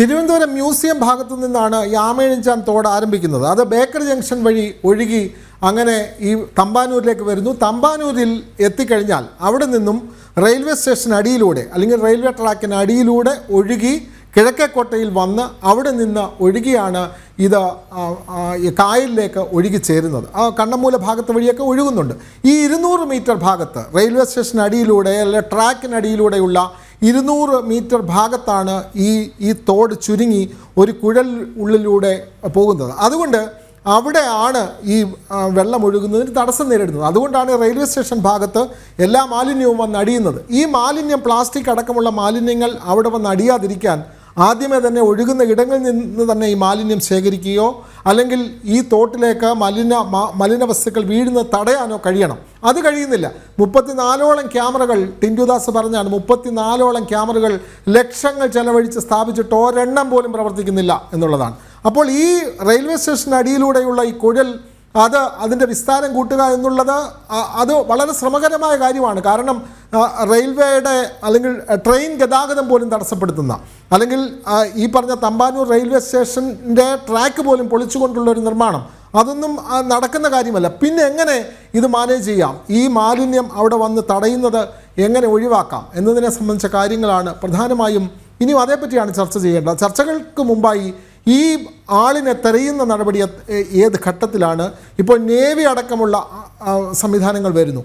Thiruvananthapuram museum ഭാഗത്തു നിന്നാണ് ഈ ആമേഴിഞ്ചാൻ തോട് ആരംഭിക്കുന്നത്. അത് ബേക്കർ ജംഗ്ഷൻ വഴി ഒഴുകി അങ്ങനെ ഈ തമ്പാനൂരിലേക്ക് വരുന്നു. തമ്പാനൂരിൽ എത്തിക്കഴിഞ്ഞാൽ അവിടെ നിന്നും റെയിൽവേ സ്റ്റേഷൻ അടിയിലൂടെ അല്ലെങ്കിൽ റെയിൽവേ ട്രാക്കിന് അടിയിലൂടെ ഒഴുകി കിഴക്കേക്കോട്ടയിൽ വന്ന് അവിടെ നിന്ന് ഒഴുകിയാണ് ഇത് കായലിലേക്ക് ഒഴുകി ചേരുന്നത്. ആ കണ്ണമൂല ഭാഗത്ത് വഴിയൊക്കെ ഒഴുകുന്നുണ്ട്. ഈ ഇരുന്നൂറ് മീറ്റർ ഭാഗത്ത് റെയിൽവേ സ്റ്റേഷൻ അടിയിലൂടെ അല്ലെ ട്രാക്കിനടിയിലൂടെയുള്ള ഇരുന്നൂറ് മീറ്റർ ഭാഗത്താണ് ഈ ഈ തോട് ചുരുങ്ങി ഒരു കുഴൽ ഉള്ളിലൂടെ പോകുന്നത്. അതുകൊണ്ട് അവിടെയാണ് ഈ വെള്ളം ഒഴുകുന്നതിന് തടസ്സം നേരിടുന്നത്. അതുകൊണ്ടാണ് റെയിൽവേ സ്റ്റേഷൻ ഭാഗത്ത് എല്ലാ മാലിന്യവും വന്ന് അടിയുന്നത്. ഈ മാലിന്യം പ്ലാസ്റ്റിക് അടക്കമുള്ള മാലിന്യങ്ങൾ അവിടെ വന്ന് അടിയാതിരിക്കാൻ ആദ്യമേ തന്നെ ഒഴുകുന്ന ഇടങ്ങളിൽ നിന്ന് തന്നെ ഈ മാലിന്യം ശേഖരിക്കുകയോ അല്ലെങ്കിൽ ഈ തോട്ടിലേക്ക് മലിന മലിന വസ്തുക്കൾ വീഴുന്ന തടയാനോ കഴിയണം. അത് കഴിയുന്നില്ല. മുപ്പത്തിനാലോളം ക്യാമറകൾ ടിൻഡുദാസ് പറഞ്ഞാണ് മുപ്പത്തിനാലോളം ക്യാമറകൾ ലക്ഷങ്ങൾ ചെലവഴിച്ച് സ്ഥാപിച്ചിട്ട് ഒരെണ്ണം പോലും പ്രവർത്തിക്കുന്നില്ല എന്നുള്ളതാണ്. അപ്പോൾ ഈ റെയിൽവേ സ്റ്റേഷൻ അടിയിലൂടെയുള്ള ഈ കുഴൽ അത് അതിന്റെ വിസ്താരം കൂട്ടുക എന്നുള്ളത് അത് വളരെ ശ്രമകരമായ കാര്യമാണ്. കാരണം റെയിൽവേയുടെ അല്ലെങ്കിൽ ട്രെയിൻ ഗതാഗതം പോലും തടസ്സപ്പെടുത്തുന്ന അല്ലെങ്കിൽ ഈ പറഞ്ഞ തമ്പാനൂർ റെയിൽവേ സ്റ്റേഷന്റെ ട്രാക്ക് പോലും പൊളിച്ചുകൊണ്ടുള്ള ഒരു നിർമ്മാണം അതൊന്നും നടക്കുന്ന കാര്യമല്ല. പിന്നെ എങ്ങനെ ഇത് മാനേജ് ചെയ്യാം? ഈ മാലിന്യം അവിടെ വന്ന് തടയുന്നത് എങ്ങനെ ഒഴിവാക്കാം? എന്നതിനെ സംബന്ധിച്ച കാര്യങ്ങളാണ് പ്രധാനമായും ഇനിയും അതേപ്പറ്റിയാണ് ചർച്ച ചെയ്യേണ്ടത്. ചർച്ചകൾക്ക് മുമ്പായി ഈ ആളിനെ തെരയുന്ന നടപടി ഏത് ഘട്ടത്തിലാണ്? ഇപ്പോൾ നേവി അടക്കമുള്ള സംവിധാനങ്ങൾ വരുന്നു.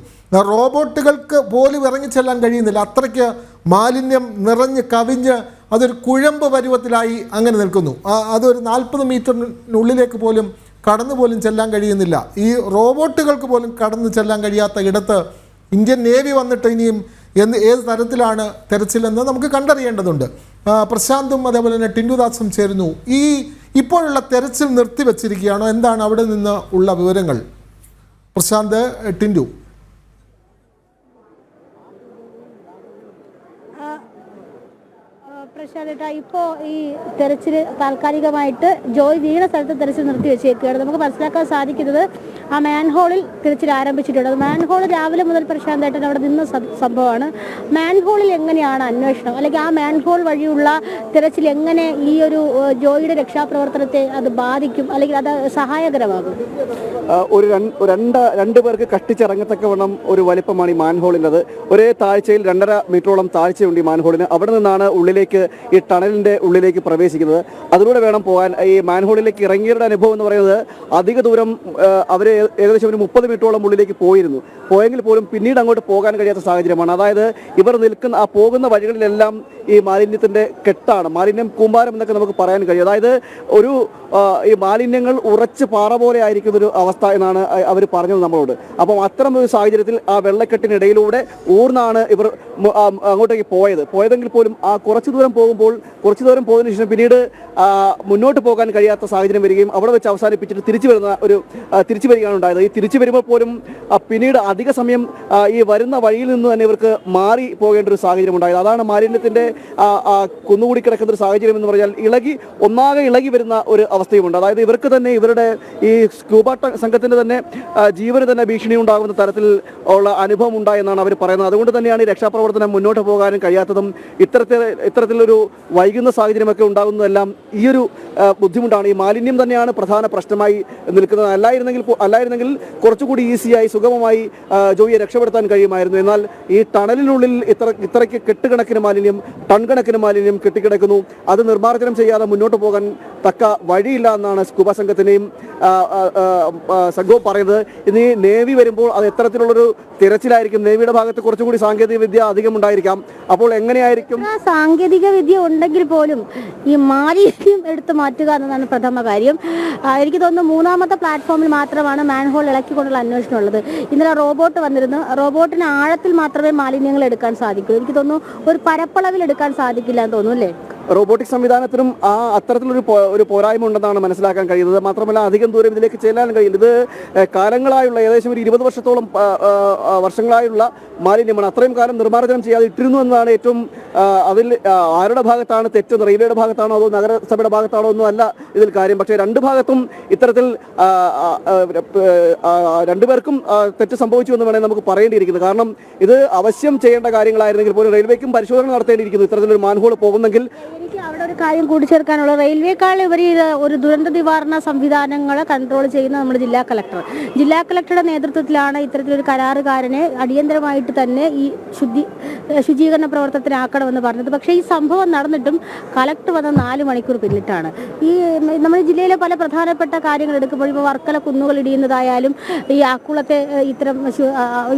റോബോട്ടുകൾക്ക് പോലും ഇറങ്ങിച്ചെല്ലാൻ കഴിയുന്നില്ല. അത്രയ്ക്ക് മാലിന്യം നിറഞ്ഞ് കവിഞ്ഞ് അതൊരു കുഴമ്പ് പരുവത്തിലായി അങ്ങനെ നിൽക്കുന്നു. അതൊരു നാൽപ്പത് മീറ്ററിനുള്ളിലേക്ക് പോലും കടന്നു പോലും ചെല്ലാൻ കഴിയുന്നില്ല. ഈ റോബോട്ടുകൾക്ക് പോലും കടന്നു ചെല്ലാൻ കഴിയാത്ത ഇടത്ത് ഇന്ത്യൻ നേവി വന്നിട്ട് ഇനിയും എന്ത് ഏത് തരത്തിലാണ് തെരച്ചിലെന്ന് നമുക്ക് കണ്ടറിയേണ്ടതുണ്ട്. പ്രശാന്തും അതേപോലെ തന്നെ ടിൻഡുദാസും ചേരുന്നു. ഈ ഇപ്പോഴുള്ള തെരച്ചിൽ നിർത്തിവെച്ചിരിക്കുകയാണോ. എന്താണ് അവിടെ നിന്ന് ഉള്ള വിവരങ്ങൾ? പ്രശാന്ത് ടിൻഡു. പ്രശാന്തേട്ടാ ഇപ്പോ ഈ തെരച്ചിൽ താൽക്കാലികമായിട്ട് ജോയ് വീണ സ്ഥലത്ത് തെരച്ചിൽ നിർത്തി വെച്ചേക്കുകയാണ്. നമുക്ക് മനസ്സിലാക്കാൻ സാധിക്കുന്നത് ആ മാൻഹോളിൽ തിരച്ചിൽ ആരംഭിച്ചിട്ടുണ്ട്. മാൻഹോൾ രാവിലെ മുതൽ പ്രശാന്തേട്ടൻ അവിടെ നിന്ന സംഭവമാണ്. മാൻഹോളിൽ എങ്ങനെയാണ് അന്വേഷണം? അല്ലെങ്കിൽ ആ മാൻഹോൾ വഴിയുള്ള തിരച്ചിൽ എങ്ങനെ ഈ ഒരു ജോയിയുടെ രക്ഷാപ്രവർത്തനത്തെ അത് ബാധിക്കും? അല്ലെങ്കിൽ അത് സഹായകരമാകും? ഒരു രണ്ട് രണ്ടു പേർക്ക് കഷ്ടിച്ചിറങ്ങത്തക്കവണ്ണം ഒരു വലിപ്പമാണ് ഈ മാൻഹോളിന്റെത്. ഒരേ താഴ്ചയിൽ രണ്ടര മീറ്ററോളം താഴ്ചയുണ്ട് ഈ മാൻഹോളിന്. അവിടെ നിന്നാണ് ഉള്ളിലേക്ക് ഈ ടണലിന്റെ ഉള്ളിലേക്ക് പ്രവേശിക്കുന്നത്. അതിലൂടെ വേണം പോകാൻ. ഈ മാൻഹോളിലേക്ക് ഇറങ്ങിയവരുടെ അനുഭവം എന്ന് പറയുന്നത് അധിക ദൂരം അവർ ഏകദേശം ഒരു മുപ്പത് മീറ്ററോളം ഉള്ളിലേക്ക് പോയിരുന്നു. പോയെങ്കിൽ പോലും പിന്നീട് അങ്ങോട്ട് പോകാൻ കഴിയാത്ത സാഹചര്യമാണ്. അതായത് ഇവർ നിൽക്കുന്ന ആ പോകുന്ന വഴികളിലെല്ലാം ഈ മാലിന്യത്തിന്റെ കെട്ടാണ്. മാലിന്യം കൂമ്പാരം എന്നൊക്കെ നമുക്ക് പറയാൻ കഴിയും. അതായത് ഒരു ഈ മാലിന്യങ്ങൾ ഉറച്ച് പാറ പോലെ ആയിരിക്കുന്ന ഒരു അവസ്ഥ എന്നാണ് അവർ പറഞ്ഞത് നമ്മളോട്. അപ്പം അത്തരം ഒരു സാഹചര്യത്തിൽ ആ വെള്ളക്കെട്ടിനിടയിലൂടെ ഊർന്നാണ് ഇവർ അങ്ങോട്ടേക്ക് പോയത്. പോയതെങ്കിൽ പോലും ആ കുറച്ച് ദൂരം പോകുമ്പോൾ കുറച്ചു ദൂരം പോയതിനു ശേഷം പിന്നീട് മുന്നോട്ട് പോകാൻ കഴിയാത്ത സാഹചര്യം വരികയും അവിടെ വെച്ച് അവസാനിപ്പിച്ചിട്ട് തിരിച്ചു വരുന്ന ഒരു തിരിച്ചു വരികയാണ് ഉണ്ടായത്. ഈ തിരിച്ചു വരുമ്പോൾ പോലും പിന്നീട് അധിക സമയം ഈ വരുന്ന വഴിയിൽ നിന്ന് തന്നെ ഇവർക്ക് മാറി പോകേണ്ട ഒരു സാഹചര്യം ഉണ്ടായത്. അതാണ് ആ, കുന്നുകൂടി കിടക്കുന്ന ഒരു സാഹചര്യം എന്ന് പറഞ്ഞാൽ ഇളകി ഒന്നാകെ ഇളകി വരുന്ന ഒരു അവസ്ഥയുമുണ്ട് അതായത് ഇവർക്ക് തന്നെ ഇവരുടെ ഈ സ്കൂബ സംഘത്തിന്റെ തന്നെ ജീവന് തന്നെ ഭീഷണി ഉണ്ടാകുന്ന തരത്തിൽ ഉള്ള അനുഭവം ഉണ്ടായെന്നാണ് അവർ പറയുന്നത്. അതുകൊണ്ട് തന്നെയാണ് ഈ രക്ഷാപ്രവർത്തനം മുന്നോട്ട് പോകാനും കഴിയാത്തതും ഇത്തരത്തിൽ ഇത്തരത്തിലൊരു വൈകുന്ന സാഹചര്യമൊക്കെ ഉണ്ടാകുന്നതെല്ലാം ഈ ഒരു ബുദ്ധിമുട്ടാണ്. ഈ മാലിന്യം തന്നെയാണ് പ്രധാന പ്രശ്നമായി നിൽക്കുന്നത്. അല്ലായിരുന്നെങ്കിൽ അല്ലായിരുന്നെങ്കിൽ കുറച്ചുകൂടി ഈസിയായി സുഗമമായി ജോയിയെ രക്ഷപ്പെടുത്താൻ കഴിയുമായിരുന്നു. എന്നാൽ ഈ ടണലിനുള്ളിൽ ഇത്ര ഇത്രയ്ക്ക് കെട്ടുകണക്കിന് മാലിന്യം ടൺ കണക്കിന് മാലിന്യം കെട്ടിക്കിടക്കുന്നു. അത് നിർമ്മാർജനം ചെയ്യാതെ മുന്നോട്ട് പോകാൻ തക്ക വഴിയില്ല എന്നാണ് സ്കൂബ സംഘത്തിനെയും സംഘവും പറയുന്നത്. ഇനി നേവി വരുമ്പോൾ അത് എത്തരത്തിലുള്ളൊരു തിരച്ചിലായിരിക്കും. നേവിയുടെ ഭാഗത്ത് കുറച്ചുകൂടി സാങ്കേതിക വിദ്യ അധികം ഉണ്ടായിരിക്കാം അപ്പോൾ എങ്ങനെയായിരിക്കും? സാങ്കേതിക വിദ്യ ഉണ്ടെങ്കിൽ പോലും ഈ മാലിന്യം എടുത്തു മാറ്റുക എന്നതാണ് പ്രഥമ കാര്യം. എനിക്ക് തോന്നുന്നു മൂന്നാമത്തെ പ്ലാറ്റ്ഫോമിൽ മാത്രമാണ് മാൻഹോൾ ഇളക്കിക്കൊണ്ടുള്ള അന്വേഷണം ഉള്ളത്. ഇന്നലെ റോബോട്ട് വന്നിരുന്നു. റോബോട്ടിന് ആഴത്തിൽ മാത്രമേ മാലിന്യങ്ങൾ എടുക്കാൻ സാധിക്കൂ. എനിക്ക് തോന്നുന്നു ഒരു പരപ്പളവിൽ എടുക്കാൻ സാധിക്കില്ല എന്ന് തോന്നുന്നു അല്ലേ? റോബോട്ടിക് സംവിധാനത്തിനും ആ അത്തരത്തിലൊരു ഒരു പോരായ്മ ഉണ്ടെന്നാണ് മനസ്സിലാക്കാൻ കഴിയുന്നത്. മാത്രമല്ല അധികം ദൂരം ഇതിലേക്ക് ചെല്ലാൻ കഴിയില്ല. ഇത് കാലങ്ങളായുള്ള ഏകദേശം ഒരു ഇരുപത് വർഷത്തോളം വർഷങ്ങളായുള്ള മാലിന്യമാണ്. അത്രയും കാലം നിർമ്മാർജനം ചെയ്യാതെ ഇട്ടിരുന്നു എന്നതാണ് ഏറ്റവും അതിൽ ആരുടെ ഭാഗത്താണ് തെറ്റെന്ന് റെയിൽവേയുടെ ഭാഗത്താണോ അതോ നഗരസഭയുടെ ഭാഗത്താണോ ഒന്നും അല്ല ഇതിൽ കാര്യം. പക്ഷേ രണ്ട് ഭാഗത്തും ഇത്തരത്തിൽ രണ്ടുപേർക്കും തെറ്റ് സംഭവിച്ചു എന്ന് വേണമെങ്കിൽ നമുക്ക് പറയേണ്ടിയിരിക്കുന്നത് കാരണം ഇത് അവശ്യം ചെയ്യേണ്ട കാര്യങ്ങളായിരുന്നെങ്കിൽ പോലും റെയിൽവേക്കും പരിശോധന നടത്തേണ്ടിയിരിക്കുന്നു. ഇത്തരത്തിലൊരു മാൻഹോൾ പോകുന്നെങ്കിൽ എനിക്ക് അവിടെ ഒരു കാര്യം കൂട്ടിച്ചേർക്കാനുള്ള റെയിൽവേക്കാൾ ഇവർ ഒരു ദുരന്ത നിവാരണ സംവിധാനങ്ങളെ കൺട്രോൾ ചെയ്യുന്ന നമ്മുടെ ജില്ലാ കളക്ടർ ജില്ലാ കളക്ടറുടെ നേതൃത്വത്തിലാണ് ഇത്തരത്തിലൊരു കരാറുകാരനെ അടിയന്തരമായിട്ട് തന്നെ ഈ ശുദ്ധി ശുചീകരണ പ്രവർത്തനത്തിനാക്കണമെന്ന് പറഞ്ഞത്. പക്ഷേ ഈ സംഭവം നടന്നിട്ടും കളക്ടർ വന്ന നാല് മണിക്കൂർ പിന്നിട്ടാണ്. ഈ നമ്മുടെ ജില്ലയിലെ പല പ്രധാനപ്പെട്ട കാര്യങ്ങൾ എടുക്കുമ്പോൾ ഇപ്പോൾ വർക്കല കുന്നുകൾ ഇടിയുന്നതായാലും ഈ ആക്കുളത്തെ ഇത്തരം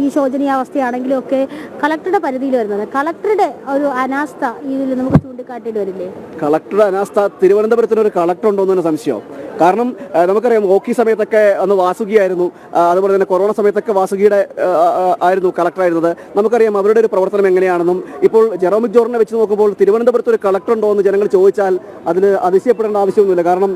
ഈ ശോചനീയാവസ്ഥയാണെങ്കിലും ഒക്കെ കളക്ടറുടെ പരിധിയിൽ വരുന്നത്. കളക്ടറുടെ ഒരു അനാസ്ഥ ഇതിൽ നമുക്ക് ചൂണ്ടിക്കാട്ടിയിട്ട് വരില്ലേ? കളക്ടർ അനാസ്ഥ തിരുവനന്തപുരത്തിന് ഒരു കളക്ടർ ഉണ്ടോ എന്നൊരു സംശയം. കാരണം നമുക്കറിയാം ഓക്കി സമയത്തൊക്കെ അന്ന് വാസുകിയായിരുന്നു അതുപോലെ തന്നെ കൊറോണ സമയത്തൊക്കെ വാസുകിയുടെ ആയിരുന്നു കളക്ടറായിരുന്നത്. നമുക്കറിയാം അവരുടെ ഒരു പ്രവർത്തനം എങ്ങനെയാണെന്നും ഇപ്പോൾ ജെറോമിക് ജോറിനെ വെച്ച് നോക്കുമ്പോൾ തിരുവനന്തപുരത്ത് ഒരു കളക്ടർ ഉണ്ടോ എന്ന് ജനങ്ങൾ ചോദിച്ചാൽ അതിന് അതിശയപ്പെടേണ്ട ആവശ്യമൊന്നുമില്ല. കാരണം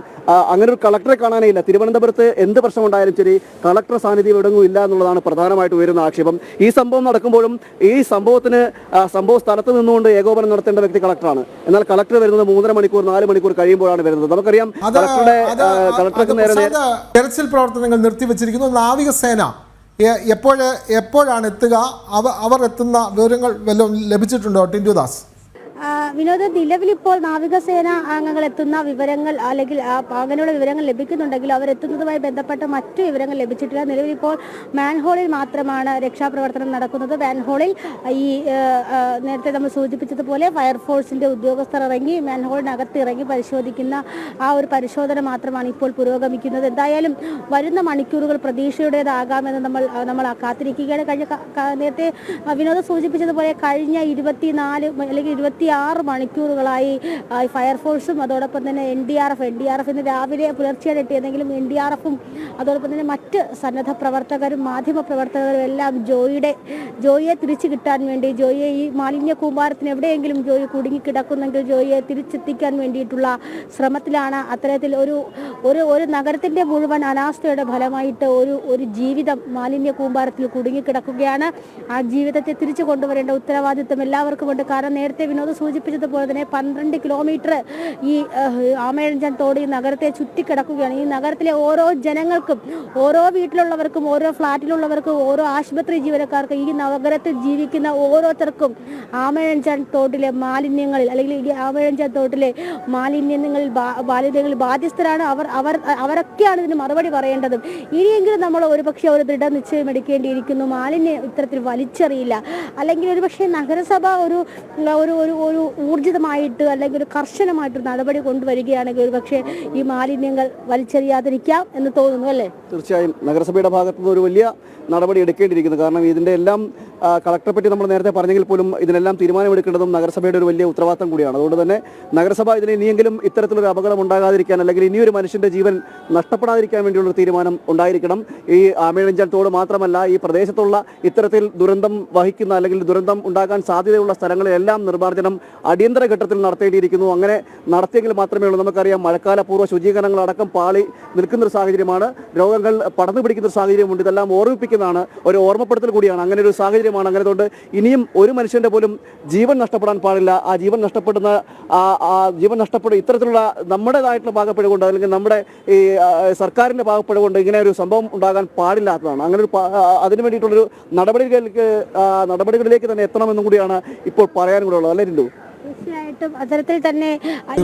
അങ്ങനെ ഒരു കളക്ടറെ കാണാനേ ഇല്ല. തിരുവനന്തപുരത്ത് എന്ത് പ്രശ്നമുണ്ടായാലും ശരി കളക്ടർ സാന്നിധ്യം എവിടെങ്ങും ഇല്ല എന്നുള്ളതാണ് പ്രധാനമായിട്ട് ഉയരുന്ന ആക്ഷേപം. ഈ സംഭവം നടക്കുമ്പോഴും ഈ സംഭവത്തിന് സംഭവ സ്ഥലത്ത് നിന്നുകൊണ്ട് ഏകോപനം നടത്തേണ്ട വ്യക്തി കളക്ടറാണ്. എന്നാൽ കളക്ടർ വരുന്നത് മൂന്നര മണിക്കൂർ നാല് മണിക്കൂർ കഴിയുമ്പോഴാണ് വരുന്നത്. നമുക്കറിയാം കളക്ടറുടെ കളക്ടർക്ക് നേരെ തെരച്ചിൽ പ്രവർത്തനങ്ങൾ നിർത്തിവെച്ചിരിക്കുന്നു. നാവികസേന. എപ്പോഴ് എപ്പോഴാണ് എത്തുക? അവ അവർ എത്തുന്ന വിവരങ്ങൾ വല്ലതും ലഭിച്ചിട്ടുണ്ടോ ടിൻഡു ദാസ് വിനോദ നിലവിലിപ്പോൾ നാവികസേന അംഗങ്ങൾ എത്തുന്ന വിവരങ്ങൾ അല്ലെങ്കിൽ അങ്ങനെയുള്ള വിവരങ്ങൾ ലഭിക്കുന്നുണ്ടെങ്കിൽ അവർ എത്തുന്നതുമായി ബന്ധപ്പെട്ട മറ്റു വിവരങ്ങൾ ലഭിച്ചിട്ടില്ല. നിലവിലിപ്പോൾ മാൻഹോളിൽ മാത്രമാണ് രക്ഷാപ്രവർത്തനം നടക്കുന്നത്. മാൻഹോളിൽ ഈ നേരത്തെ നമ്മൾ സൂചിപ്പിച്ചതുപോലെ ഫയർഫോഴ്സിന്റെ ഉദ്യോഗസ്ഥർ ഇറങ്ങി മാൻഹോളിനകത്ത് ഇറങ്ങി പരിശോധിക്കുന്ന ആ ഒരു പരിശോധന മാത്രമാണ് ഇപ്പോൾ പുരോഗമിക്കുന്നത്. എന്തായാലും വരുന്ന മണിക്കൂറുകൾ പ്രതീക്ഷയുടേതാകാമെന്ന് നമ്മൾ നമ്മൾ കാത്തിരിക്കുകയാണ്. കഴിഞ്ഞ നേരത്തെ വിനോദം സൂചിപ്പിച്ചതുപോലെ കഴിഞ്ഞ ഇരുപത്തിനാല് അല്ലെങ്കിൽ അല്ലെങ്കിൽ ഇരുപത്തിയാറ് മണിക്കൂറുകളായി ഫയർഫോഴ്സും അതോടൊപ്പം തന്നെ N D R F N D R F ഇന്ന് രാവിലെ പുലർച്ചെയാണ് എത്തിയതെങ്കിലും എൻ ഡി ആർ എഫും അതോടൊപ്പം തന്നെ മറ്റ് സന്നദ്ധ പ്രവർത്തകരും മാധ്യമ പ്രവർത്തകരും എല്ലാം ജോയിയുടെ ജോയിയെ തിരിച്ചു കിട്ടാൻ വേണ്ടി ജോയിയെ ഈ മാലിന്യ കൂമ്പാരത്തിന് എവിടെയെങ്കിലും ജോയി കുടുങ്ങി കിടക്കുന്നെങ്കിൽ ജോയിയെ തിരിച്ചെത്തിക്കാൻ വേണ്ടിയിട്ടുള്ള ശ്രമത്തിലാണ് അത്തരത്തിൽ ഒരു ഒരു ഒരു നഗരത്തിന്റെ മുഴുവൻ അനാസ്ഥയുടെ ഫലമായിട്ട് ഒരു ഒരു ജീവിതം മാലിന്യ കൂമ്പാരത്തിൽ കുടുങ്ങിക്കിടക്കുകയാണ്. ആ ജീവിതത്തെ തിരിച്ചു കൊണ്ടുവരേണ്ട ഉത്തരവാദിത്വം എല്ലാവർക്കും ഉണ്ട്. കാരണം നേരത്തെ വിനോദ് സൂചിപ്പിച്ചതുപോലെ തന്നെ പന്ത്രണ്ട് കിലോമീറ്റർ ഈ ആമേഴഞ്ചൻ തോട് ഈ നഗരത്തെ ചുറ്റിക്കിടക്കുകയാണ്. ഈ നഗരത്തിലെ ഓരോ ജനങ്ങൾക്കും ഓരോ വീട്ടിലുള്ളവർക്കും ഓരോ ഫ്ളാറ്റിലുള്ളവർക്കും ഓരോ ആശുപത്രി ജീവനക്കാർക്കും ഈ നഗരത്തിൽ ജീവിക്കുന്ന ഓരോരുത്തർക്കും ആമേഴഞ്ചൻ തോട്ടിലെ മാലിന്യങ്ങളിൽ അല്ലെങ്കിൽ ഈ ആമേഴഞ്ചൻ തോട്ടിലെ മാലിന്യങ്ങളിൽ മാലിന്യങ്ങളിൽ ബാധ്യസ്ഥരാണ് അവർ അവർ അവരൊക്കെയാണ് ഇതിന് മറുപടി പറയേണ്ടതും. ഇനിയെങ്കിലും നമ്മൾ ഒരുപക്ഷെ ഒരു ദൃഢനിശ്ചയം എടുക്കേണ്ടിയിരിക്കുന്നു. മാലിന്യം ഇത്തരത്തിൽ വലിച്ചെറിയില്ല. അല്ലെങ്കിൽ ഒരുപക്ഷെ നഗരസഭ ഒരു ഒരു ഒരു ഊർജിതമായിട്ട് അല്ലെങ്കിൽ ഒരു കർശനമായിട്ട് നടപടി കൊണ്ടുവരികയാണെങ്കിൽ ഒരു പക്ഷേ ഈ മാലിന്യങ്ങൾ വലിച്ചെറിയാതിരിക്കാം എന്ന് തോന്നുന്നു അല്ലേ? തീർച്ചയായും നഗരസഭയുടെ ഭാഗത്തുനിന്ന് ഒരു വലിയ നടപടി എടുക്കേണ്ടിയിരിക്കുന്നു. കാരണം ഇതിന്റെ എല്ലാം കളക്ടറെ പറ്റി നമ്മൾ നേരത്തെ പറഞ്ഞെങ്കിൽ പോലും ഇതിനെല്ലാം തീരുമാനമെടുക്കേണ്ടതും നഗരസഭയുടെ ഒരു വലിയ ഉത്തരവാദിത്തം കൂടിയാണ്. അതുകൊണ്ട് തന്നെ നഗരസഭ ഇതിന് ഇനിയെങ്കിലും ഇത്തരത്തിലൊരു അപകടം ഉണ്ടാകാതിരിക്കാൻ അല്ലെങ്കിൽ ഇനിയൊരു മനുഷ്യന്റെ ജീവൻ നഷ്ടപ്പെടാതിരിക്കാൻ വേണ്ടിയുള്ള തീരുമാനം ഉണ്ടായിരിക്കണം. ഈ ആമേഴഞ്ചാൻ തോട് മാത്രമല്ല ഈ പ്രദേശത്തുള്ള ഇത്തരത്തിൽ ദുരന്തം വഹിക്കുന്ന അല്ലെങ്കിൽ ദുരന്തം ഉണ്ടാകാൻ സാധ്യതയുള്ള സ്ഥലങ്ങളിലെല്ലാം നിർമ്മാർജനം അടിയന്തര ഘട്ടത്തിൽ നടത്തേണ്ടിയിരിക്കുന്നു. അങ്ങനെ നടത്തിയെങ്കിൽ മാത്രമേ ഉള്ളൂ. നമുക്കറിയാം മഴക്കാലപൂർവ ശുചീകരണങ്ങളടക്കം പാളി നിൽക്കുന്നൊരു സാഹചര്യമാണ്. രോഗങ്ങൾ പടർന്നു പിടിക്കുന്ന ഒരു സാഹചര്യമുണ്ട്. ഇതെല്ലാം ഓർമ്മിപ്പിക്കുന്നതാണ്. ഒരു ഓർമ്മപ്പെടുത്തൽ കൂടിയാണ്. അങ്ങനെ ഒരു സാഹചര്യമാണ് അങ്ങനെ അതുകൊണ്ട് ഇനിയും ഒരു മനുഷ്യന്റെ പോലും ജീവൻ നഷ്ടപ്പെടാൻ പാടില്ല. ആ ജീവൻ നഷ്ടപ്പെടുന്ന ആ ജീവൻ നഷ്ടപ്പെടും ഇത്തരത്തിലുള്ള നമ്മുടേതായിട്ടുള്ള പാകപ്പെടുകൊണ്ട് അല്ലെങ്കിൽ നമ്മുടെ ഈ സർക്കാരിന്റെ സർക്കാരിന്റെ പാകപ്പെടുകൊണ്ട് ഇങ്ങനെ ഒരു സംഭവം ഉണ്ടാകാൻ പാടില്ലാത്തതാണ് അങ്ങനെ ഒരു അതിനു വേണ്ടിയിട്ടുള്ളൊരു നടപടികളിലേക്ക് നടപടികളിലേക്ക് തന്നെ എത്തണമെന്നും കൂടിയാണ് ഇപ്പോൾ പറയാൻ കൂടെ ഉള്ളത്. അല്ലേ രിന്ദു തീർച്ചയായിട്ടും അത്തരത്തിൽ തന്നെ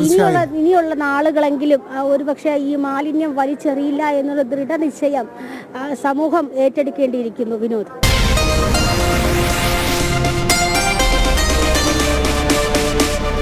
ഇനിയുള്ള ഇനിയുള്ള നാളുകളെങ്കിലും ഒരു പക്ഷേ ഈ മാലിന്യം വലിച്ചെറിയില്ല എന്നുള്ള ദൃഢനിശ്ചയം സമൂഹം ഏറ്റെടുക്കേണ്ടിയിരിക്കുന്നു. വിനോദ്.